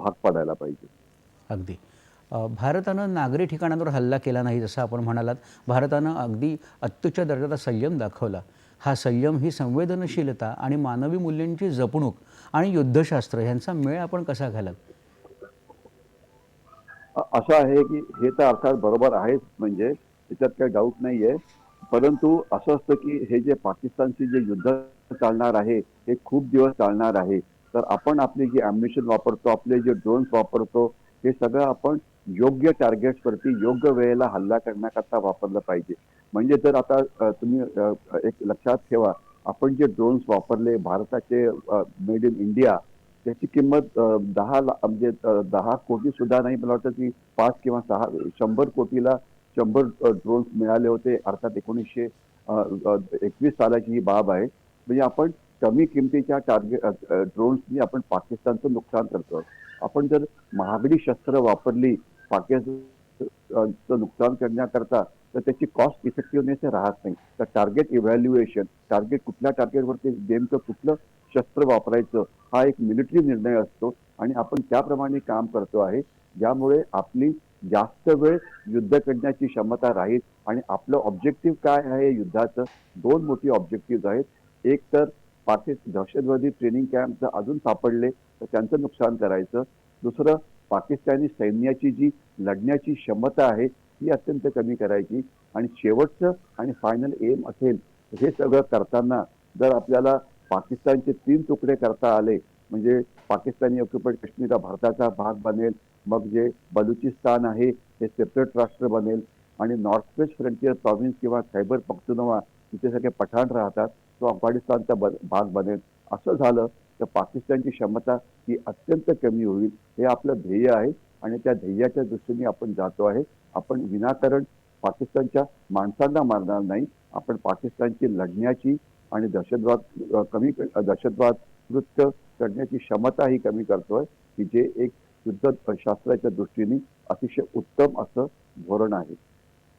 भाग पडायला पाहिजे. अगदी. भारतानं नागरी ठिकाणांवर हल्ला केला नाही जसं आपण म्हणालात. भारतानं अगदी अत्युच्च दर्जाचा संयम दाखवला. हा संयम ही संवेदनशीलता आणि मानवी मूल्यांची जपणूक आणि युद्धशास्त्र यांचा मेळ आपण कसा घालाल असं आहे की हे तर अर्थात बरोबर आहेच. म्हणजे त्याच्यात काही डाऊट नाहीये. परंतु असं असतं की हे जे पाकिस्तानचे जे युद्ध चालणार आहे हे खूप दिवस चालणार आहे. तर आपण आपली जे अम्युनिशन वापरतो आपले जे ड्रोन्स वापरतो हे सगळं आपण योग्य टार्गेट्सवरती योग्य वेळेला हल्ला करण्याकरता वापरलं पाहिजे. म्हणजे जर आता तुम्ही एक लक्षात ठेवा आपण जे ड्रोन्स वापरले भारताचे मेड इन इंडिया त्याची किंमत दहा म्हणजे दहा कोटी सुद्धा नाही मला वाटतं की पाच किंवा सहा शंभर कोटीला शंभर ड्रोन्स मिळाले होते. अर्थात एकोणीसशे एकवीस सालाची ही बाब आहे. म्हणजे आपण कमी किमतीच्या टार्गेट ड्रोन्सनी आपण पाकिस्तानचं नुकसान करतो. आपण जर महागडी शस्त्र वापरली पाकिस्तानचं नुकसान करण्याकरता तर त्याची कॉस्ट इफेक्टिव्हनेस राहत नाही. तर टार्गेट इव्हॅल्युएशन टार्गेट कुठल्या टार्गेटवरती नेमकं कुठलं शस्त्र वापरायचं हा एक मिलिटरी निर्णय असतो. आणि आपण त्याप्रमाणे काम करतो आहे. ज्यामुळे आपली जास्त वेळ युद्ध करण्याची क्षमता राहील. आणि आपलं ऑब्जेक्टिव्ह काय आहे युद्धाचं? दोन मोठी ऑब्जेक्टिव्ह आहेत. एक तर पाकिस्तान दहशतवादी ट्रेनिंग कॅम्प जर अजून सापडले तर त्यांचं नुकसान करायचं. दुसरं पाकिस्तानी सैन्याची जी लढण्याची क्षमता आहे ती अत्यंत कमी करायची. आणि शेवटचं आणि फायनल एम असेल हे सगळं करताना जर आपल्याला पाकिस्तानचे तीन तुकडे करता आले म्हणजे पाकिस्तानी ऑक्युपाईड काश्मीर हा भारताचा भाग बनेल मग जे बलुचिस्तान आहे हे सेपरेट राष्ट्र बनेल आणि नॉर्थ वेस्ट फ्रंटियर प्रॉव्हिन्स किंवा खैबर पख्तुनवा तिथे सगळे पठाण राहतात तो अफगाणिस्तानचा ब- भाग बनेल. असं झालं तर पाकिस्तानची क्षमता ही अत्यंत कमी होईल हे आपलं ध्येय आहे आणि त्या ध्येयाच्या दृष्टीने आपण जातो आहे. आपण विनाकारण पाकिस्तानच्या माणसांना मारणार नाही. आपण पाकिस्तानची लढण्याची आणि दहशतवाद कमी दहशतवाद कृत्य करण्याची क्षमता ही कमी करतोय की जे एक युद्ध शास्त्राच्या दृष्टीने अतिशय उत्तम असं धोरण आहे.